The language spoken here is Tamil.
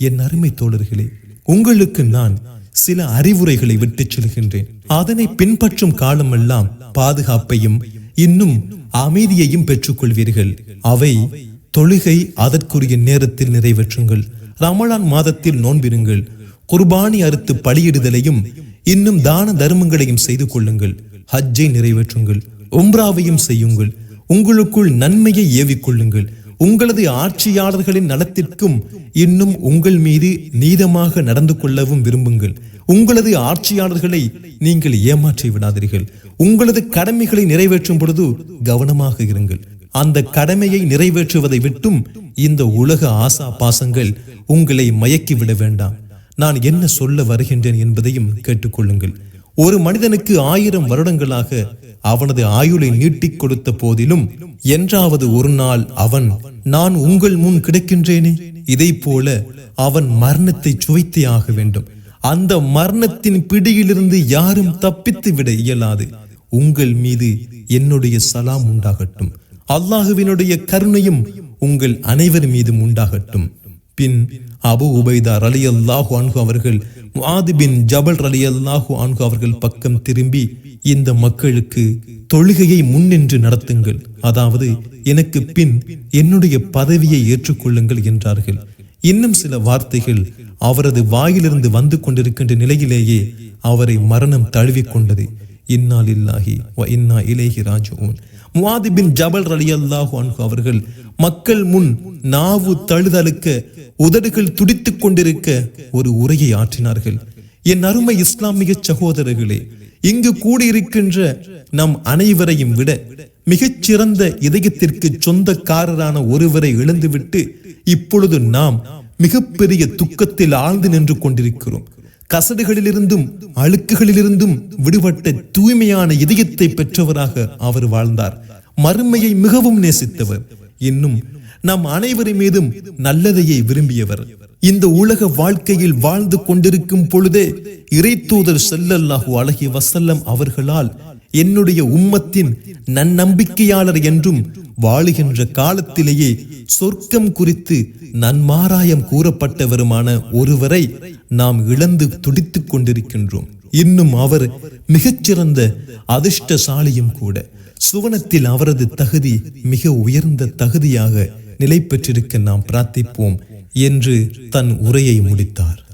என் அருமை தோழர்களே உங்களுக்கு நான் சில அறிவுரைகளை விட்டுச் செல்கின்றேன். அதனை பின்பற்றும் காலமெல்லாம் பாதுகாப்பையும் இன்னும் அமைதியையும் பெற்றுக்கொள்வீர்கள். அவை தொழுகை அதற்குரிய நேரத்தில் நிறைவேற்றுங்கள். ரமலான் மாதத்தில் நோன்பிருங்கள். குர்பானி அறுத்து பலியிடுதலையும் இன்னும் தான தர்மங்களையும் செய்து கொள்ளுங்கள். ஹஜ்ஜை நிறைவேற்றுங்கள். உம்ராவையும் செய்யுங்கள். உங்களுக்குள் நன்மையை ஏவிக்கொள்ளுங்கள். உங்களது ஆட்சியாளர்களின் நலத்திற்கும் இன்னும் உங்கள் மீது நீதமாக நடந்து கொள்ளவும் விரும்புங்கள். உங்களது ஆட்சியாளர்களை நீங்கள் ஏமாற்றி விடாதீர்கள். உங்களது கடமைகளை நிறைவேற்றும் பொழுது கவனமாக இருங்கள். அந்த கடமையை நிறைவேற்றுவதை விட்டும் இந்த உலக ஆசா பாசங்கள் உங்களை மயக்கிவிட வேண்டாம். நான் என்ன சொல்ல வருகின்றேன் என்பதையும் கேட்டுக்கொள்ளுங்கள். ஒரு மனிதனுக்கு ஆயிரம் வருடங்களாக அவனது ஆயுளை நீட்டிக் கொடுத்த போதிலும் என்றாவது ஒரு நாள் அவன் நான் உங்கள் முன் கிடைக்கின்றேனே. இதை போல அவன் மரணத்தை சுவைத்தே ஆக வேண்டும். அந்த மரணத்தின் பிடியிலிருந்து யாரும் தப்பித்து விட இயலாது. உங்கள் மீது என்னுடைய சலாம் உண்டாகட்டும். அல்லாஹுவினுடைய கருணையும் உங்கள் அனைவர் மீதும் உண்டாகட்டும். பின் அபு உபைதா ரலி அல்லாஹு அன்கு அவர்கள் முஆது பின் ஜபல் ரலி அல்லாஹு அன்கு அவர்கள் பக்கம் திரும்பி இந்த மக்களுக்கு தொழுகையை முன்னின்று நடத்துங்கள். அதாவது எனக்கு பின் என்னுடைய பதவியை ஏற்றுக்கொள்ளுங்கள் என்றார்கள். இன்னும் சில வார்த்தைகள் அவரது வாயிலிருந்து வந்து கொண்டிருக்கின்ற நிலையிலேயே அவரை மரணம் தழுவிக் கொண்டது. இன்னா இல்லாஹி வ இன்னா இலேஹி ராஜிஊன். முஆது பின் ஜபல் ரலியல்லாஹு அன்ஹு அவர்கள் மக்கள் முன் நாவு தழுதழுக்க உதடுகள் துடித்துக் கொண்டிருக்க ஒரு உரையை ஆற்றினார்கள். என் அருமை இஸ்லாமிய சகோதரர்களே இங்கு கூடியிருக்கின்ற நம் அனைவரையும் விட மிகச்சிறந்த இதயத்திற்கு சொந்தக்காரரான ஒருவரை இழந்துவிட்டு இப்பொழுது நாம் மிகப்பெரிய துக்கத்தில் ஆழ்ந்து நின்று கொண்டிருக்கிறோம். கசடுகளிலிருந்தும் அழுக்குகளிலிருந்தும் விடுபட்ட தூய்மையான இதயத்தை பெற்றவராக அவர் வாழ்ந்தார். மறுமையை மிகவும் நேசித்தவர். இன்னும் நம் அனைவரி மீதும் நல்லதையே விரும்பியவர். இந்த உலக வாழ்க்கையில் வாழ்ந்து கொண்டிருக்கும் பொழுதே இறைத்தூதர் செல்லல்லாஹு அழகி வசல்லம் அவர்களால் என்னுடைய உம்மத்தின் நன்னம்பிக்கையாளர் என்றும் வாழுகின்ற காலத்திலேயே சொர்க்கம் குறித்து நன்மாராயம் கூறப்பட்டவருமான ஒருவரை நாம் இழந்து துடித்துக் கொண்டிருக்கின்றோம். இன்னும் அவர் மிகச்சிறந்த அதிர்ஷ்டசாலியும் கூட. சுவனத்தில் அவரது தகுதி மிக உயர்ந்த தகுதியாக நிலை பெற்றிருக்க நாம் பிரார்த்திப்போம் என்று தன் உரையை முடித்தார்.